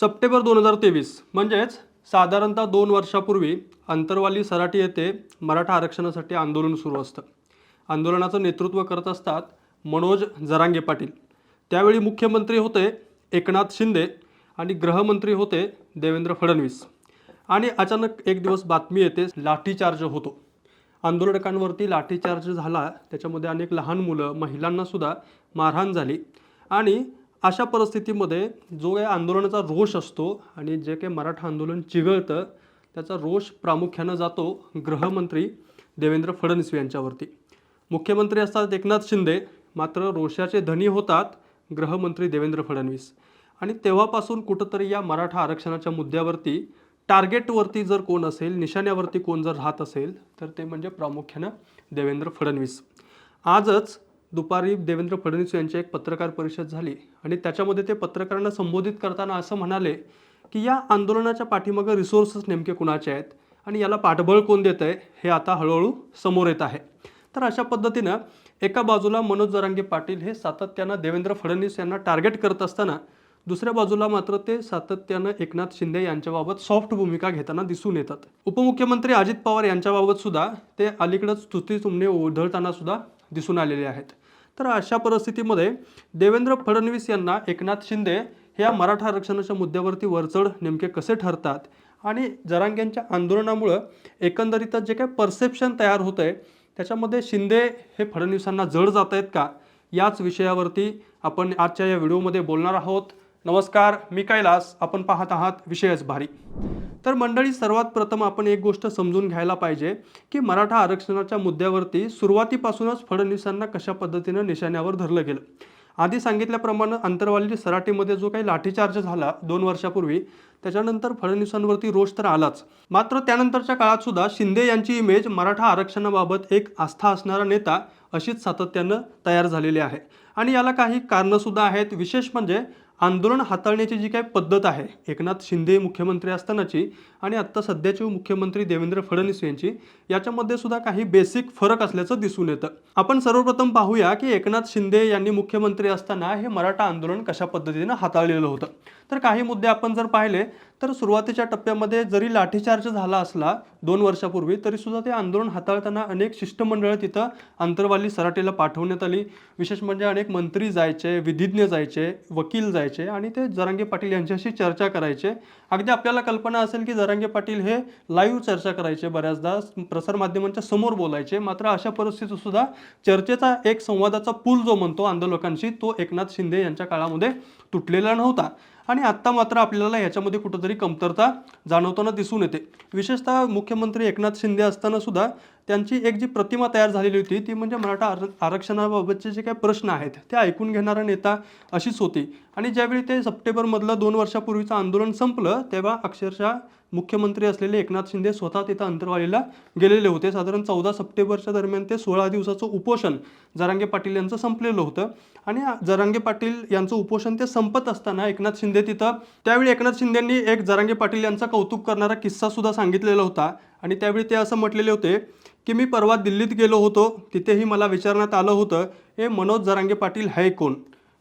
September दोन हजार तेवीस म्हणजेच साधारणतः दोन वर्षापूर्वी अंतरवाली सराटी येथे मराठा आरक्षणासाठी आंदोलन सुरू असतं. आंदोलनाचं नेतृत्व करत असतात मनोज जरांगे पाटील. त्यावेळी मुख्यमंत्री होते एकनाथ शिंदे आणि गृहमंत्री होते देवेंद्र फडणवीस. आणि अचानक एक दिवस बातमी येते लाठीचार्ज होतो. आंदोलकांवरती लाठीचार्ज झाला त्याच्यामध्ये अनेक लहान मुलं महिलांनासुद्धा मारहाण झाली आणि अशा परिस्थितीमध्ये जो काही आंदोलनाचा रोष असतो आणि जे काही मराठा आंदोलन चिघळतं त्याचा रोष प्रामुख्यानं जातो गृहमंत्री देवेंद्र फडणवीस यांच्यावरती. मुख्यमंत्री असतात एकनाथ शिंदे मात्र रोषाचे धनी होतात गृहमंत्री देवेंद्र फडणवीस. आणि तेव्हापासून कुठंतरी या मराठा आरक्षणाच्या मुद्द्यावरती टार्गेटवरती जर कोण असेल निशाण्यावरती कोण जर राहत असेल तर ते म्हणजे प्रामुख्यानं देवेंद्र फडणवीस. आजच दुपारी देवेंद्र फडणवीस यांची एक पत्रकार परिषद झाली आणि त्याच्यामध्ये ते पत्रकारांना संबोधित करताना असं म्हणाले की या आंदोलनाच्या पाठीमागं रिसोर्सेस नेमके कुणाचे आहेत आणि याला पाठबळ कोण देत आहे हे आता हळूहळू समोर येत आहे. तर अशा पद्धतीनं एका बाजूला मनोज जरांगे पाटील हे सातत्यानं देवेंद्र फडणवीस यांना टार्गेट करत असताना दुसऱ्या बाजूला मात्र ते सातत्यानं एकनाथ शिंदे यांच्याबाबत सॉफ्ट भूमिका घेताना दिसून येतात. उपमुख्यमंत्री अजित पवार यांच्याबाबत सुद्धा ते अलीकडंच स्तुती तुमने ओढळताना सुद्धा दिसून आलेले आहेत. तर अशा परिस्थितीमध्ये देवेंद्र फडणवीस यांना एकनाथ शिंदे हे या मराठा आरक्षणाच्या मुद्द्यावरती वरचढ नेमके कसे ठरतात? आणि जरांग्यांच्या आंदोलनामुळं एकंदरीतच जे काही परसेप्शन तयार होतं आहे त्याच्यामध्ये शिंदे हे फडणवीसांना जड जात आहेत का? याच विषयावरती आपण आजच्या या व्हिडिओमध्ये बोलणार आहोत. नमस्कार मी कैलास. आपण पाहत आहात विषयच भारी. तर मंडळी सर्वात प्रथम आपण एक गोष्ट समजून घ्यायला पाहिजे की मराठा आरक्षणाच्या मुद्द्यावरती सुरुवातीपासूनच फडणवीसांना कशा पद्धतीनं निशाण्यावर धरलं गेलं. आधी सांगितल्याप्रमाणे अंतरवाली सराटीमध्ये जो काही लाठीचार्ज झाला दोन वर्षापूर्वी त्याच्यानंतर फडणवीसांवरती रोष तर आलाच. मात्र त्यानंतरच्या काळात सुद्धा शिंदे यांची इमेज मराठा आरक्षणाबाबत एक आस्था असणारा नेता अशीच सातत्यानं तयार झालेली आहे. आणि याला काही कारणंसुद्धा आहेत. विशेष म्हणजे आंदोलन हाताळण्याची जी काय पद्धत आहे एकनाथ शिंदे मुख्यमंत्री असतानाची आणि आत्ता सध्याचे मुख्यमंत्री देवेंद्र फडणवीस यांची याच्यामध्ये सुद्धा काही बेसिक फरक असल्याचं दिसून येतं. आपण सर्वप्रथम पाहूया की एकनाथ शिंदे यांनी मुख्यमंत्री असताना हे मराठा आंदोलन कशा पद्धतीनं हाताळलेलं होतं. तर काही मुद्दे आपण जर पाहिले तर सुरुवातीच्या टप्प्यामध्ये जरी लाठीचार्ज झाला असला दोन वर्षापूर्वी तरीसुद्धा ते आंदोलन हाताळताना अनेक शिष्टमंडळं तिथं अंतरवाली सराटीला पाठवण्यात आली. विशेष म्हणजे अनेक मंत्री जायचे विधिज्ञ जायचे वकील जायचे आणि ते जरांगे पाटील यांच्याशी चर्चा करायचे. अगदी आपल्याला कल्पना असेल की जरांगे पाटील हे लाईव्ह चर्चा करायचे बऱ्याचदा प्रसारमाध्यमांच्या समोर बोलायचे. मात्र अशा परिस्थितीत सुद्धा चर्चेचा एक संवादाचा पूल जो म्हणतो आंदोलकांशी तो एकनाथ शिंदे यांच्या काळामध्ये तुटलेला नव्हता. आणि आत्ता मात्र आपल्याला ह्याच्यामध्ये कुठंतरी कमतरता जाणवताना दिसून येते. विशेषतः मुख्यमंत्री एकनाथ शिंदे असताना सुद्धा त्यांची एक जी प्रतिमा तयार झालेली होती ती म्हणजे मराठा आर आरक्षणाबाबतचे जे काही प्रश्न आहेत ते ऐकून घेणारा नेता अशीच होती. आणि ज्यावेळी ते सप्टेंबरमधलं दोन वर्षापूर्वीचं आंदोलन संपलं तेव्हा अक्षरशः मुख्यमंत्री असलेले एकनाथ शिंदे स्वतः तिथं अंतरवालीला गेलेले होते. साधारण चौदा सप्टेंबरच्या दरम्यान ते सोळा दिवसाचं उपोषण जरांगे पाटील यांचं संपलेलं होतं. आणि जरांगे पाटील यांचं उपोषण ते संपत असताना एकनाथ शिंदे तिथं त्यावेळी एकनाथ शिंदेंनी एक जरांगे पाटील यांचा कौतुक करणारा किस्सा सुद्धा सांगितलेला होता. आणि त्यावेळी ते असं म्हटलेले होते की मी परवा दिल्लीत गेलो होतो. तिथेही मला विचारण्यात आलं होतं हे मनोज जरांगे पाटील है कोण?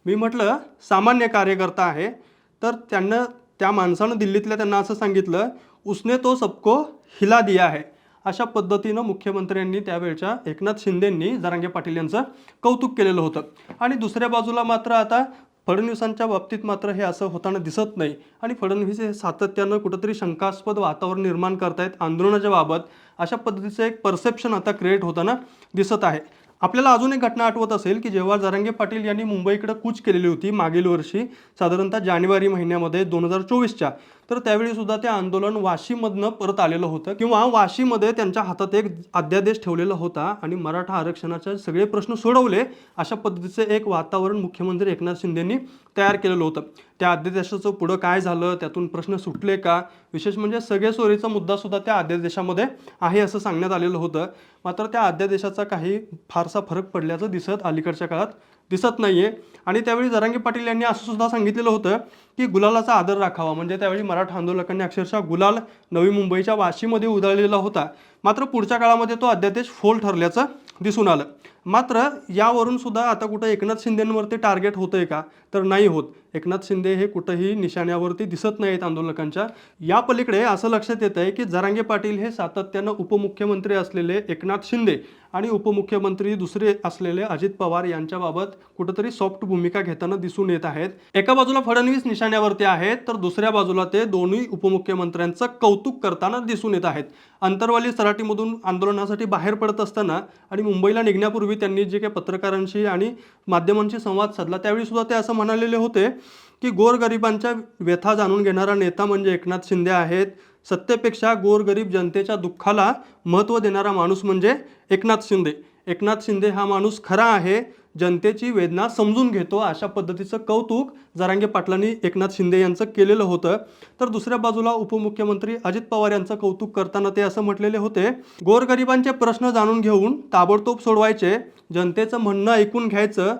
मी म्हटलं सामान्य कार्यकर्ता आहे. तर त्यांना त्या माणसानं दिल्लीतल्या त्यांना असं सांगितलं उसने तो सबको हिला दिया आहे अशा पद्धतीनं मुख्यमंत्र्यांनी त्यावेळच्या एकनाथ शिंदेंनी जरांगे पाटील यांचं कौतुक केलेलं होतं. आणि दुसऱ्या बाजूला मात्र आता फडणवीसांच्या बाबतीत मात्र हे असं होताना दिसत नाही. आणि फडणवीस हे सातत्यानं कुठंतरी शंकास्पद वातावरण निर्माण करतायत आंदोलनाच्या बाबत. अशा पद्धतीचं एक परसेप्शन आता क्रिएट होताना दिसत आहे. आपल्याला अजून एक घटना आठवत असेल की जेव्हा जरांगे पाटील यांनी मुंबईकडे कूच केलेली होती मागील वर्षी साधारणतः जानेवारी महिन्यामध्ये दोन हजार चोवीसच्या. तर त्यावेळी सुद्धा ते आंदोलन वाशीमधनं परत आलेलं होतं. किंवा वाशीमध्ये त्यांच्या हातात एक अध्यादेश ठेवलेला होता आणि मराठा आरक्षणाचे सगळे प्रश्न सोडवले अशा पद्धतीचं एक वातावरण मुख्यमंत्री एकनाथ शिंदेंनी तयार केलेलं होतं. त्या अध्यादेशाचं पुढं काय झालं? त्यातून प्रश्न सुटले का? विशेष म्हणजे सगळे सोयीचा मुद्दा सुद्धा त्या अध्यादेशामध्ये आहे असं सांगण्यात आलेलं होतं. मात्र त्या अध्यादेशाचा काही फारसा फरक पडल्याचं दिसत अलीकडच्या काळात दिसत नाहीये. आणि त्यावेळी जरांगे पाटील यांनी असं सुद्धा सांगितलेलं होतं की गुलालाचा आदर राखावा. म्हणजे त्यावेळी मराठा आंदोलकांनी अक्षरशः गुलाल नवी मुंबईच्या वाशीमध्ये उधळलेला होता. मात्र पुढच्या काळामध्ये तो अध्यादेश फोल ठरल्याचं दिसून आलं. मात्र यावरून सुद्धा आता कुठं एकनाथ शिंदेंवरती टार्गेट होतंय का? तर नाही होत. एकनाथ शिंदे हे कुठंही निशाण्यावरती दिसत नाहीत आंदोलकांच्या. या पलीकडे असं लक्षात येत आहे की जरांगे पाटील हे सातत्यानं उपमुख्यमंत्री असलेले एकनाथ शिंदे आणि उपमुख्यमंत्री दुसरे असलेले अजित पवार यांच्याबाबत कुठंतरी सॉफ्ट भूमिका घेताना दिसून येत आहेत. एका बाजूला फडणवीस निशाण्यावरती आहेत तर दुसऱ्या बाजूला ते दोन्ही उपमुख्यमंत्र्यांचं कौतुक करताना दिसून येत आहेत. अंतरवाली सराटीमधून आंदोलनासाठी बाहेर पडत असताना आणि मुंबईला निघण्यापूर्वी त्यांनी जे काही पत्रकारांशी आणि माध्यमांशी संवाद साधला त्यावेळी सुद्धा ते असं म्हणालेले होते की गोरगरिबांच्या व्यथा जाणून घेणारा नेता म्हणजे एकनाथ शिंदे आहेत. सत्तेपेक्षा गोरगरीब जनतेच्या दुःखाला महत्त्व देणारा माणूस म्हणजे एकनाथ शिंदे. एकनाथ शिंदे हा माणूस खरा आहे. जनतेची वेदना समजून घेतो अशा पद्धतीचं कौतुक जरांगे पाटलांनी एकनाथ शिंदे यांचं केलेलं होतं. तर दुसऱ्या बाजूला उपमुख्यमंत्री अजित पवार यांचं कौतुक करताना ते असं म्हटलेले होते गोरगरिबांचे प्रश्न जाणून घेऊन ताबडतोब सोडवायचे जनतेचं म्हणणं ऐकून घ्यायचं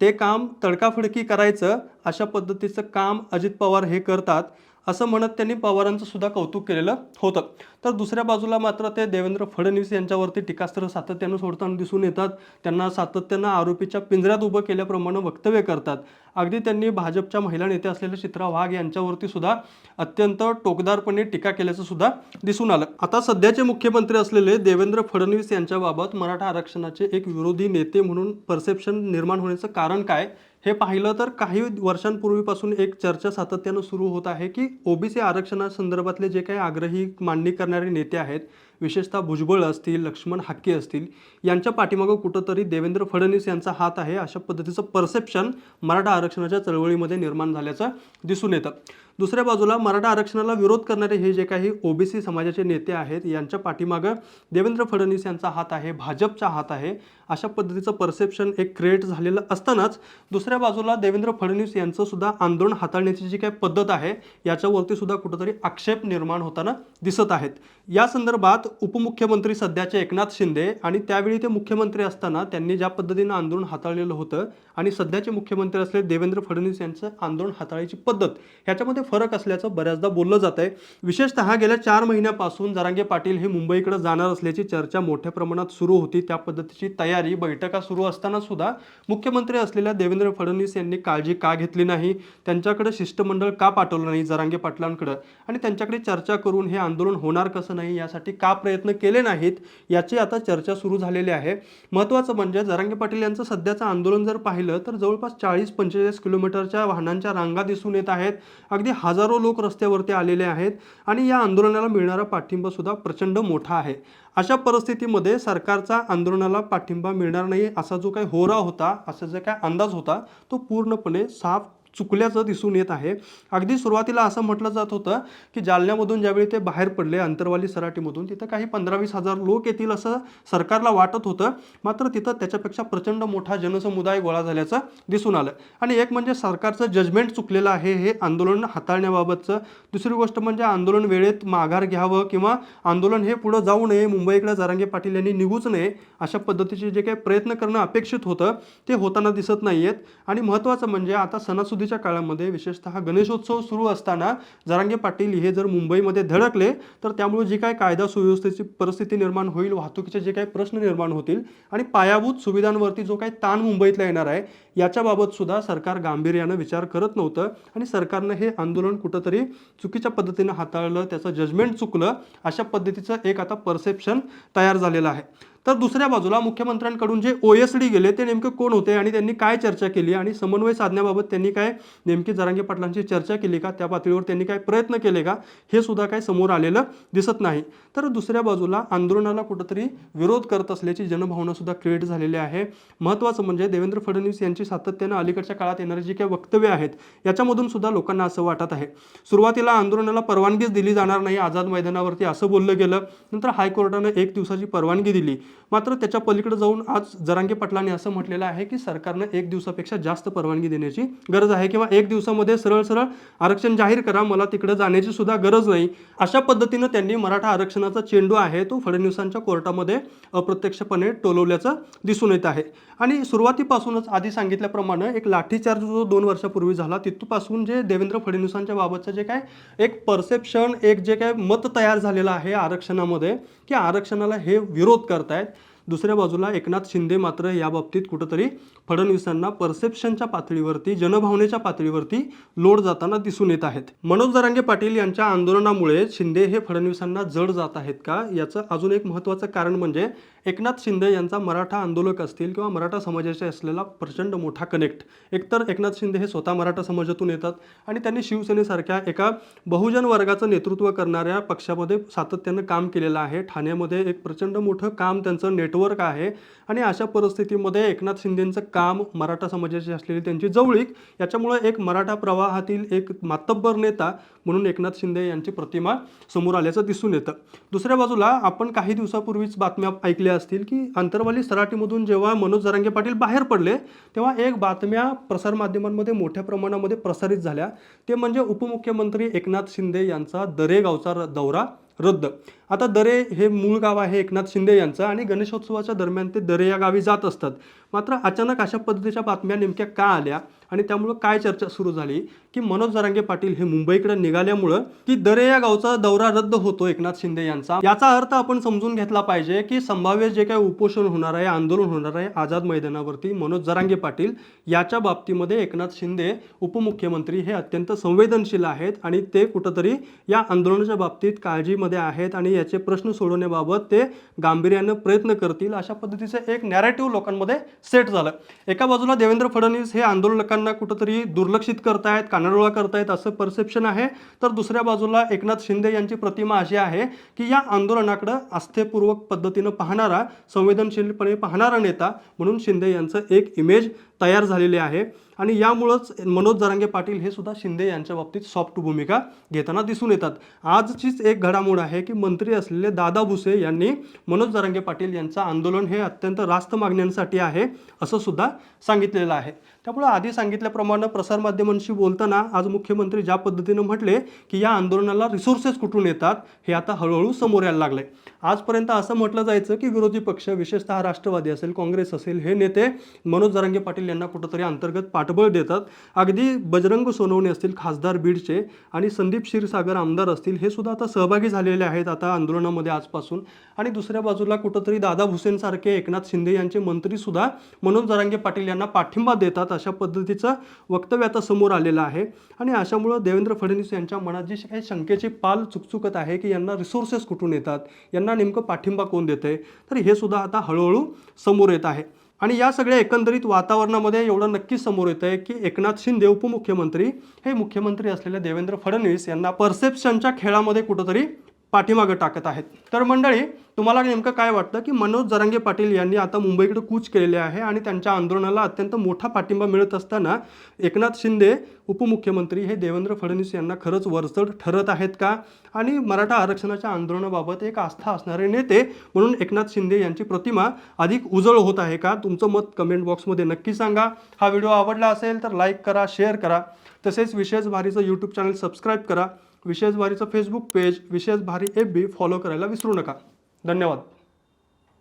ते काम तडकाफडकी करायचं अशा पद्धतीचं काम अजित पवार हे करतात. असं म्हणत त्यांनी पवारांचं सुद्धा कौतुक केलेलं होतं. तर दुसऱ्या बाजूला मात्र ते देवेंद्र फडणवीस यांच्यावरती टीकास्त्र सातत्यानं सोडताना दिसून येतात. त्यांना सातत्यानं आरोपीच्या पिंजऱ्यात उभं केल्याप्रमाणे वक्तव्य करतात. अगदी त्यांनी भाजपच्या महिला नेत्या असलेल्या चित्रा वाघ यांच्यावरती सुद्धा अत्यंत टोकदारपणे टीका केल्याचं सुद्धा दिसून आलं. आता सध्याचे मुख्यमंत्री असलेले देवेंद्र फडणवीस यांच्याबाबत मराठा आरक्षणाचे एक विरोधी नेते म्हणून परसेप्शन निर्माण होण्याचं कारण काय? हे पाहिलं तर काही वर्षांपूर्वीपासून एक चर्चा सातत्यानं सुरू होत आहे की ओबीसी आरक्षणासंदर्भातले जे काही आग्रही मांडणी करणारे नेते आहेत विशेषतः भुजबळ असतील लक्ष्मण हाके असतील यांच्या पाठीमागं कुठंतरी देवेंद्र फडणवीस यांचा हात आहे अशा पद्धतीचं परसेप्शन मराठा आरक्षणाच्या चळवळीमध्ये निर्माण झाल्याचं दिसून येतं. दुसऱ्या बाजूला मराठा आरक्षणाला विरोध करणारे हे जे काही ओबीसी समाजाचे नेते आहेत यांच्या पाठीमागं देवेंद्र फडणवीस यांचा हात आहे भाजपचा हात आहे अशा पद्धतीचं परसेप्शन एक क्रिएट झालेलं असतानाच दुसऱ्या बाजूला देवेंद्र फडणवीस यांचं सुद्धा आंदोलन हाताळण्याची जी काही पद्धत आहे याच्यावरती सुद्धा कुठंतरी आक्षेप निर्माण होताना दिसत आहेत. या संदर्भात उपमुख्यमंत्री सध्याचे एकनाथ शिंदे आणि त्यावेळी ते मुख्यमंत्री असताना त्यांनी ज्या पद्धतीनं आंदोलन हाताळलेलं होतं आणि सध्याचे मुख्यमंत्री असलेले देवेंद्र फडणवीस यांचं आंदोलन हाताळायची पद्धत ह्याच्यामध्ये फरक असल्याचं बऱ्याचदा बोललं जात आहे विशेषतः गेल्या चार महिन्यापासून जरांगे पाटील हे मुंबईकडे जाणार असल्याची चर्चा मोठ्या प्रमाणात सुरू होती. त्या पद्धतीची तयारी बैठका सुरू असताना सुद्धा मुख्यमंत्री असलेल्या देवेंद्र फडणवीस यांनी काळजी का घेतली नाही? त्यांच्याकडे शिष्टमंडळ का पाठवलं नाही जरांगे पाटलांकडं? आणि त्यांच्याकडे चर्चा करून हे आंदोलन होणार कसं नाही यासाठी का प्रयत्न केले नाहीत याची आता चर्चा सुरू झालेली आहे. महत्त्वाचं म्हणजे जरांगे पाटील यांचं सध्याचं आंदोलन जर पाहिलं तर जवळपास चाळीस पंचेचाळीस किलोमीटरच्या वाहनांच्या रांगा दिसून येत आहेत. अगदी हजारो लोक रस्त्यावरती आलेले आहेत आणि या आंदोलनाला मिळणारा पाठिंबा सुद्धा प्रचंड मोठा आहे. अशा परिस्थितीमध्ये सरकारचा आंदोलनाला पाठिंबा मिळणार नाही असा जो काही होरा होता असा जो काय अंदाज होता तो पूर्णपणे साफ चुकल्याचं दिसून येत आहे. अगदी सुरुवातीला असं म्हटलं जात होतं की जालन्यामधून ज्यावेळी ते बाहेर पडले अंतरवाली सराटीमधून तिथं काही पंधरा वीस हजार लोक येतील असं सरकारला वाटत होतं. मात्र तिथं त्याच्यापेक्षा प्रचंड मोठा जनसमुदाय गोळा झाल्याचं दिसून आलं. आणि एक म्हणजे सरकारचं जजमेंट चुकलेलं आहे हे आंदोलन हाताळण्याबाबतचं. दुसरी गोष्ट म्हणजे आंदोलन वेळेत माघार घ्यावं किंवा आंदोलन हे पुढं जाऊ नये मुंबईकडे जारांगे पाटील यांनी निघूच नये अशा पद्धतीचे जे काही प्रयत्न करणं अपेक्षित होतं ते होताना दिसत नाही आहेत आणि महत्त्वाचं म्हणजे आता सणासुदीच्या काळामध्ये विशेषतः गणेशोत्सव सुरू असताना जरांगे पाटील हे जर मुंबईमध्ये धडकले तर त्यामुळे जी काय कायदा सुव्यवस्थेची परिस्थिती निर्माण होईल वाहतुकीचे जे काही प्रश्न निर्माण होतील आणि पायाभूत सुविधांवरती जो काही ताण मुंबईतला येणार आहे याच्याबाबत सुद्धा सरकार गांभीर्यानं विचार करत नव्हतं आणि सरकारनं हे आंदोलन कुठंतरी चुकीच्या पद्धतीनं हाताळलं त्याचं जजमेंट चुकलं अशा पद्धतीचं एक आता परसेप्शन तयार झालेलं आहे. तर दुसऱ्या बाजूला मुख्यमंत्र्यांकडून जे ओ एस डी गेले ते नेमके कोण होते आणि त्यांनी काय चर्चा केली आणि समन्वय साधण्याबाबत त्यांनी काय नेमकी जरांगे पाटलांची चर्चा केली का? त्या पातळीवर त्यांनी काय प्रयत्न केले का? हे सुद्धा काय समोर आलेलं दिसत नाही. तर दुसऱ्या बाजूला आंदोलनाला कुठंतरी विरोध करत असल्याची जनभावना सुद्धा क्रिएट झालेली आहे. महत्त्वाचं म्हणजे देवेंद्र फडणवीस यांची सातत्यानं अलीकडच्या काळात येणारी जी काही वक्तव्य आहेत याच्यामधून सुद्धा लोकांना असं वाटत आहे. सुरुवातीला आंदोलनाला परवानगीच दिली जाणार नाही आझाद मैदानावरती असं बोललं गेलं. नंतर हायकोर्टानं एक दिवसाची परवानगी दिली. मात्र त्याच्या पलीकडे जाऊन आज जरांगे पाटलांनी असं म्हटलेलं आहे की सरकारनं एक दिवसापेक्षा जास्त परवानगी देण्याची गरज आहे किंवा एक दिवसामध्ये सरळ सरळ आरक्षण जाहीर करा मला तिकडे जाण्याची सुद्धा गरज नाही. अशा पद्धतीनं त्यांनी मराठा आरक्षणाचा चेंडू आहे तो फडणवीसांच्या कोर्टामध्ये अप्रत्यक्षपणे टोलवल्याचं दिसून येत आहे. आणि सुरुवातीपासूनच आधी सांगितल्याप्रमाणे एक लाठीचार्ज जो दोन वर्षापूर्वी झाला तिथपासून जे देवेंद्र फडणवीसांच्या बाबतचं जे काय एक परसेप्शन एक जे काय मत तयार झालेलं आहे आरक्षणामध्ये की आरक्षणाला हे विरोध करतायत. दुसऱ्या बाजूला एकनाथ शिंदे मात्र या बाबतीत कुठंतरी फडणवीसांना परसेप्शनच्या पातळीवरती जनभावनेच्या पातळीवरती लोड जाताना दिसून येत आहेत. मनोज जरांगे पाटील यांच्या आंदोलनामुळे शिंदे हे फडणवीसांना जड जात आहेत का? याचं अजून एक महत्त्वाचं कारण म्हणजे एकनाथ शिंदे यांचा मराठा आंदोलक असतील किंवा मराठा समाजाशी असलेला प्रचंड मोठा कनेक्ट एकतर एकनाथ शिंदे हे स्वतः मराठा समाजातून येतात आणि त्यांनी शिवसेनेसारख्या एका बहुजन वर्गाचं नेतृत्व करणाऱ्या पक्षामध्ये सातत्यानं काम केलेलं आहे. ठाण्यामध्ये एक प्रचंड मोठं काम त्यांचं नेटवर्क आहे आणि अशा परिस्थितीमध्ये एकनाथ शिंदेंचं काम मराठा समाजाशी असलेली त्यांची जवळीक याच्यामुळे एक मराठा प्रवाहातील एक मातब्बर नेता म्हणून एकनाथ शिंदे यांची प्रतिमा समोर आल्याचं दिसून येतं. दुसऱ्या बाजूला आपण काही दिवसापूर्वीच बातम्या ऐकल्या असतील की अंतरवाली सराटीमधून जेव्हा मनोज जरांगे पाटील बाहेर पडले तेव्हा एक बातम्या प्रसारमाध्यमांमध्ये मोठ्या प्रमाणामध्ये प्रसारित झाल्या. ते म्हणजे उपमुख्यमंत्री एकनाथ शिंदे यांचा दरेगावचा दौरा रद्द. आता दरे हे मूळ गाव आहे एकनाथ शिंदे यांचं आणि गणेशोत्सवाच्या दरम्यान ते दरे या गावी जात असतात. मात्र अचानक अशा पद्धतीच्या बातम्या नेमक्या का आल्या आणि त्यामुळं काय चर्चा सुरू झाली? की मनोज जरांगे पाटील हे मुंबईकडे निघाल्यामुळं की दरे या गावचा दौरा रद्द होतो एकनाथ शिंदे यांचा. याचा अर्थ आपण समजून घेतला पाहिजे की संभाव्य जे काही उपोषण होणार आहे आंदोलन होणार आहे आझाद मैदानावरती मनोज जरांगे पाटील याच्या बाबतीमध्ये एकनाथ शिंदे उपमुख्यमंत्री हे अत्यंत संवेदनशील आहेत आणि ते कुठंतरी या आंदोलनाच्या बाबतीत काळजीमध्ये आहेत आणि याचे प्रश्न सोडवण्याबाबत ते गांभीर्यानं प्रयत्न करतील अशा पद्धतीचं एक नॅरेटिव्ह लोकांमध्ये सेट झालं. एका बाजूला देवेंद्र फडणवीस हे आंदोलकांना कुठंतरी दुर्लक्षित करतायत कानाडोळा करतायत असं परसेप्शन आहे. तर दुसऱ्या बाजूला एकनाथ शिंदे यांची प्रतिमा अशी आहे की या आंदोलनाकडं आस्थेपूर्वक पद्धतीनं पाहणारा संवेदनशीलपणे पाहणारा नेता म्हणून शिंदे यांचं एक इमेज तयार झालेले आहे. आणि यामुळंच मनोज जरांगे पाटील हे सुद्धा शिंदे यांच्या बाबतीत सॉफ्ट भूमिका घेताना दिसून येतात. आजचीच एक घडामोड आहे की मंत्री असलेले दादा भुसे यांनी मनोज जरांगे पाटील यांचं आंदोलन हे अत्यंत रास्त मागण्यांसाठी आहे असं सुद्धा सांगितलेलं आहे. त्यामुळे आधी सांगितल्याप्रमाणे प्रसारमाध्यमांशी बोलताना आज मुख्यमंत्री ज्या पद्धतीनं म्हटले की या आंदोलनाला रिसोर्सेस कुठून येतात हे आता हळूहळू समोर यायला लागले आजपर्यंत असं म्हटलं जायचं की विरोधी पक्ष विशेषतः राष्ट्रवादी असेल काँग्रेस असेल हे नेते मनोज जरांगे पाटील यांना कुठंतरी अंतर्गत पाठबळ देतात. अगदी बजरंग सोनवणे असतील खासदार बीडचे आणि संदीप क्षीरसागर आमदार असतील हे सुद्धा आता सहभागी झालेले आहेत आता आंदोलनामध्ये आजपासून. आणि दुसऱ्या बाजूला कुठंतरी दादा भुसेनसारखे एकनाथ शिंदे यांचे मंत्रीसुद्धा मनोज जरांगे पाटील यांना पाठिंबा देतात अशा पद्धतीचं वक्तव्य आता समोर आलेलं आहे. आणि अशामुळं देवेंद्र फडणवीस यांच्या मनात जी काही शंकेची पाल चुकचुकत आहे की यांना रिसोर्सेस कुठून येतात? यांना नेमकं पाठिंबा कोण देते तर हे सुद्धा आता हळूहळू समोर येत आहे. आणि या सगळ्या एकंदरीत वातावरणामध्ये एवढं नक्कीच समोर येतं आहे की एकनाथ शिंदे उपमुख्यमंत्री हे मुख्यमंत्री असलेले देवेंद्र फडणवीस यांना परसेप्शनच्या खेळामध्ये कुठंतरी पाठीमागं टाकत आहेत. तर मंडळी तुम्हाला नेमकं काय वाटतं की मनोज जरांगे पाटील यांनी आता मुंबईकडे कूच केलेले आहे आणि त्यांच्या आंदोलनाला अत्यंत मोठा पाठिंबा मिळत असताना एकनाथ शिंदे उपमुख्यमंत्री हे देवेंद्र फडणवीस यांना खरंच वरचढ ठरत आहेत का? आणि मराठा आरक्षणाच्या आंदोलनाबाबत एक आस्था असणारे नेते म्हणून एकनाथ शिंदे यांची प्रतिमा अधिक उजळ होत आहे का? तुमचं मत कमेंट बॉक्समध्ये नक्की सांगा. हा व्हिडिओ आवडला असेल तर लाईक करा शेअर करा. तसेच विशेष भारीचं यूट्यूब चॅनल सबस्क्राईब करा. विशेष भारीचं फेसबुक पेज विशेष भारी एफ बी फॉलो करायला विसरू नका. धन्यवाद.